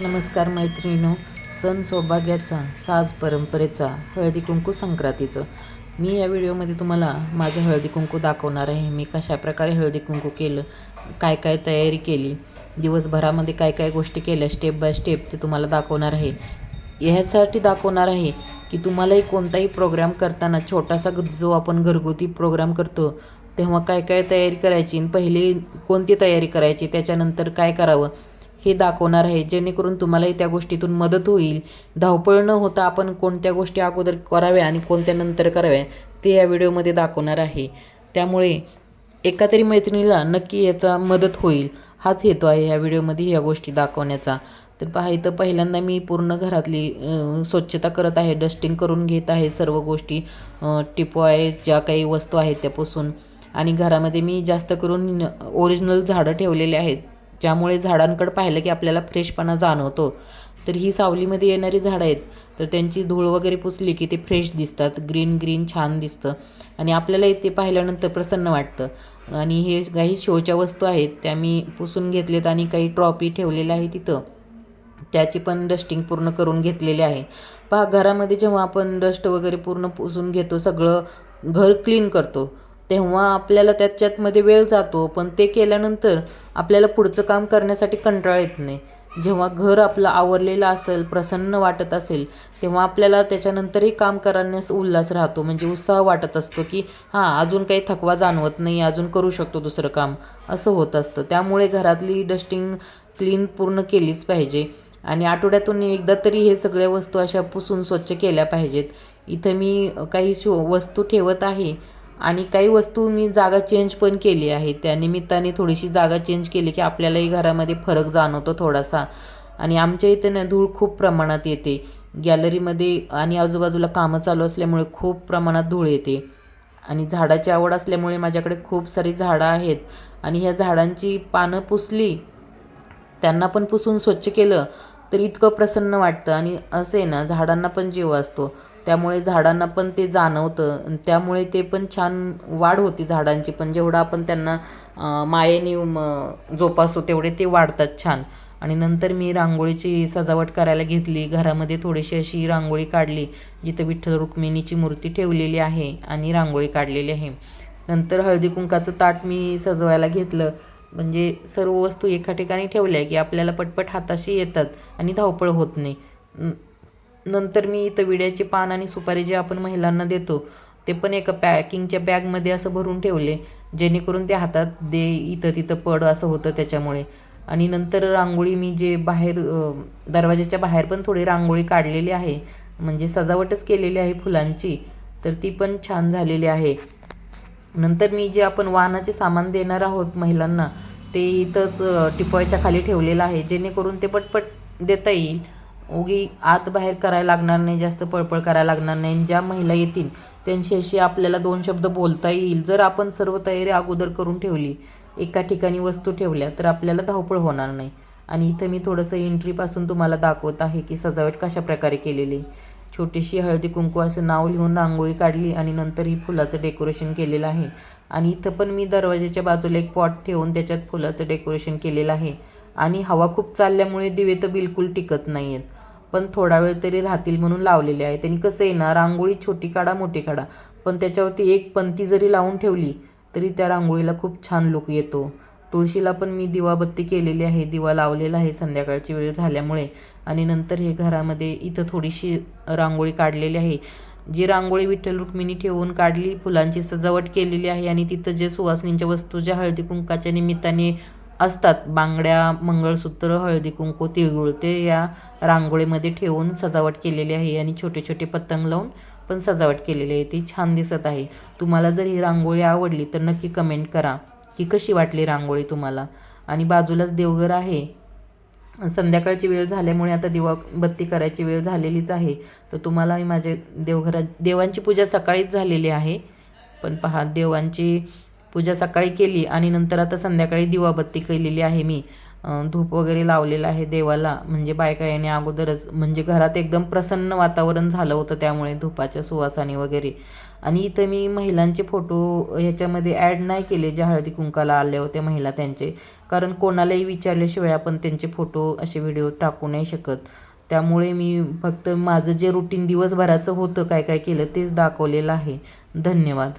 नमस्कार मैत्रिणीनो सण सौभाग्याचा साज परंपरेचा हळदी कुंकू संक्रांतीचं. मी या व्हिडिओमध्ये तुम्हाला माझं हळदी कुंकू दाखवणार आहे. मी कशाप्रकारे हळदी कुंकू केलं काय काय तयारी केली दिवसभरामध्ये काय काय गोष्टी केल्या स्टेप बाय स्टेप ते तुम्हाला दाखवणार आहे. ह्यासाठी दाखवणार आहे की तुम्हालाही कोणताही प्रोग्राम करताना छोटासा ग- जो आपण घरगुती प्रोग्राम करतो तेव्हा काय काय तयारी करायची आणि पहिले कोणती तयारी करायची त्याच्यानंतर काय करावं हे दाखवणार आहे जेणेकरून तुम्हालाही त्या गोष्टीतून मदत होईल. धावपळ न होता आपण कोणत्या गोष्टी अगोदर कराव्या आणि कोणत्या नंतर कराव्या ते या व्हिडिओमध्ये दाखवणार आहे. त्यामुळे एका तरी मैत्रिणीला नक्की याचा मदत होईल. हाच हेतू आहे या व्हिडिओमध्ये ह्या गोष्टी दाखवण्याचा. तर पहा इथं पहिल्यांदा मी पूर्ण घरातली स्वच्छता करत आहे डस्टिंग करून घेत आहे सर्व गोष्टी टिपॉय ज्या काही वस्तू आहेत त्या पुसून आणि घरामध्ये मी जास्त करून ओरिजिनल झाडं ठेवलेले आहेत. ज्यामुळे झाडांकडे पाहिलं की आपल्याला फ्रेशपणा जाणवतो. तर ही सावलीमध्ये येणारी झाडं आहेत तर त्यांची धूळ वगैरे पुसली की ते फ्रेश दिसतात ग्रीन ग्रीन छान दिसतं. आणि आपल्याला ते पाहिल्यानंतर प्रसन्न वाटतं. आणि हे काही शोच्या वस्तू आहेत त्या मी पुसून घेतलेत आणि काही ट्रॉफी ठेवलेल्या आहे तिथं त्याची पण डस्टिंग पूर्ण करून घेतलेली आहे. पहा घरामध्ये जेव्हा आपण डस्ट वगैरे पूर्ण पुसून घेतो सगळं घर क्लीन करतो. तेव्हा आपल्याला त्याच्यातमध्ये वेळ जातो पण ते केल्यानंतर आपल्याला पुढचं काम करण्यासाठी कंटाळा येत नाही. जेव्हा घर आपलं आवरलेलं असेल प्रसन्न वाटत असेल तेव्हा आपल्याला त्याच्यानंतरही काम करण्यास उल्हास राहतो. म्हणजे उत्साह वाटत असतो की हां अजून काही थकवा जाणवत नाही अजून करू शकतो दुसरं काम. असं होत असतं. त्यामुळे घरातली डस्टिंग क्लीन पूर्ण केलीच पाहिजे. आणि आठवड्यातून एकदा तरी हे सगळ्या वस्तू अशा पुसून स्वच्छ केल्या पाहिजेत. इथं मी काही शो वस्तू ठेवत आहे. आणि काही वस्तू मी जागा चेंज पण केली आहे. त्या निमित्ताने थोडीशी जागा चेंज केली की आपल्यालाही घरामध्ये फरक जाणवतो थोडासा. आणि आमच्या इथे ना धूळ खूप प्रमाणात येते. गॅलरीमध्ये आणि आजूबाजूला कामं चालू असल्यामुळे खूप प्रमाणात धूळ येते. आणि झाडाची आवड असल्यामुळे माझ्याकडे खूप सारी झाडं आहेत. आणि ह्या झाडांची पानं पुसली त्यांना पण पुसून स्वच्छ केलं तर इतकं प्रसन्न वाटतं. आणि असे ना झाडांना पण जीव असतो. त्यामुळे झाडांना पण ते जाणवतं. त्यामुळे ते पण छान वाढ होती झाडांची. पण जेवढं आपण त्यांना मायेने मग जोपासू तेवढे ते वाढतात छान. आणि नंतर मी रांगोळीची सजावट करायला घेतली. घरामध्ये थोडीशी अशी रांगोळी काढली जिथं विठ्ठल रुक्मिणीची मूर्ती ठेवलेली आहे आणि रांगोळी काढलेली आहे. नंतर हळदी कुंकाचं ताट मी सजवायला घेतलं. म्हणजे सर्व वस्तू एका ठिकाणी ठेवल्या की आपल्याला पटपट हाताशी येतात आणि धावपळ होत नाही. नंतर मी इथं विड्याचे पान आणि सुपारी जे आपण महिलांना देतो ते पण एका पॅकिंगच्या बॅगमध्ये असं भरून ठेवले जेणेकरून ते हातात दे इथं तिथं पड असं होतं त्याच्यामुळे. आणि नंतर रांगोळी मी जे बाहेर दरवाजाच्या बाहेर पण थोडी रांगोळी काढलेली आहे म्हणजे सजावटच केलेली आहे फुलांची तर ती पण छान झालेली आहे. नंतर मी जे आपण वाहनाचे सामान देणार आहोत महिलांना ते इथंच टिपॉयच्या खाली ठेवलेलं आहे जेणेकरून ते पटपट देता येईल. उगी आत बाहेर करायला लागणार नाही जास्त पळपळ करायला लागणार नाही. आणि ज्या महिला येतील त्यांच्याशी आपल्याला दोन शब्द बोलता येईल. जर आपण सर्व तयारी अगोदर करून ठेवली एका ठिकाणी वस्तू ठेवल्या तर आपल्याला धावपळ होणार नाही. आणि इथं मी थोडंसं एंट्रीपासून तुम्हाला दाखवत आहे की सजावट कशा प्रकारे केलेली. छोटीशी हळदी कुंकू असं नाव लिहून रांगोळी काढली आणि नंतर ही फुलाचं डेकोरेशन केलेलं आहे. आणि इथं पण मी दरवाजाच्या बाजूला एक पॉट ठेवून त्याच्यात फुलाचं डेकोरेशन केलेलं आहे. आणि हवा खूप चालल्यामुळे दिवे तर बिलकुल टिकत नाही आहेत पण थोडा वेळ तरी राहतील म्हणून लावलेले आहे. त्यांनी कसं आहे ना रांगोळी छोटी काढा मोठी काढा. पण त्याच्यावरती एक पंती जरी लावून ठेवली तरी त्या रांगोळीला खूप छान लुक येतो. तुळशीला पण मी दिवाबत्ती केलेली आहे. दिवा लावलेला आहे संध्याकाळची वेळ झाल्यामुळे. आणि नंतर हे घरामध्ये इथं थोडीशी रांगोळी काढलेली आहे. जी रांगोळी विठ्ठल रुक्मिणी ठेवून काढली फुलांची सजावट केलेली आहे. आणि तिथं जे सुवासिनींच्या वस्तू ज्या हळदी कुंकाच्या निमित्ताने असतात. बांगड्या मंगळसूत्र हळदी कुंकू तिळगुळ ते या रांगोळीमध्ये ठेवून सजावट केलेली आहे आणि छोटे छोटे पतंग लावून पण सजावट केलेली आहे. ती छान दिसत आहे. तुम्हाला जर ही रांगोळी आवडली तर नक्की कमेंट करा. की कशी वाटली रांगोळी तुम्हाला? आणि बाजूलाच देवघर आहे. संध्याकाळची वेळ झाल्यामुळे आता दिवा बत्ती करायची वेळ झालेलीच आहे. तर तुम्हालाही माझे देवघरात देवांची पूजा सकाळीच झालेली आहे. पण पहा देवांची पूजा सकाळी केली आणि नंतर आता संध्याकाळी दिवाबत्ती केलेली आहे मी. धूप वगैरे लावलेला आहे देवाला. म्हणजे बायका याने अगोदरच म्हणजे घरात एकदम प्रसन्न वातावरण झालं होतं त्यामुळे धुपाच्या सुवासाने वगैरे. आणि इथं मी महिलांचे फोटो ह्याच्यामध्ये ॲड नाही केले ज्या हळदी कुंकाला आल्या होत्या महिला त्यांचे. कारण कोणालाही विचारल्याशिवाय आपण त्यांचे फोटो असे व्हिडिओ टाकू नाही शकत. त्यामुळे मी फक्त माझं जे रुटीन दिवसभराचं होतं काय काय केलं तेच दाखवलेलं आहे. धन्यवाद.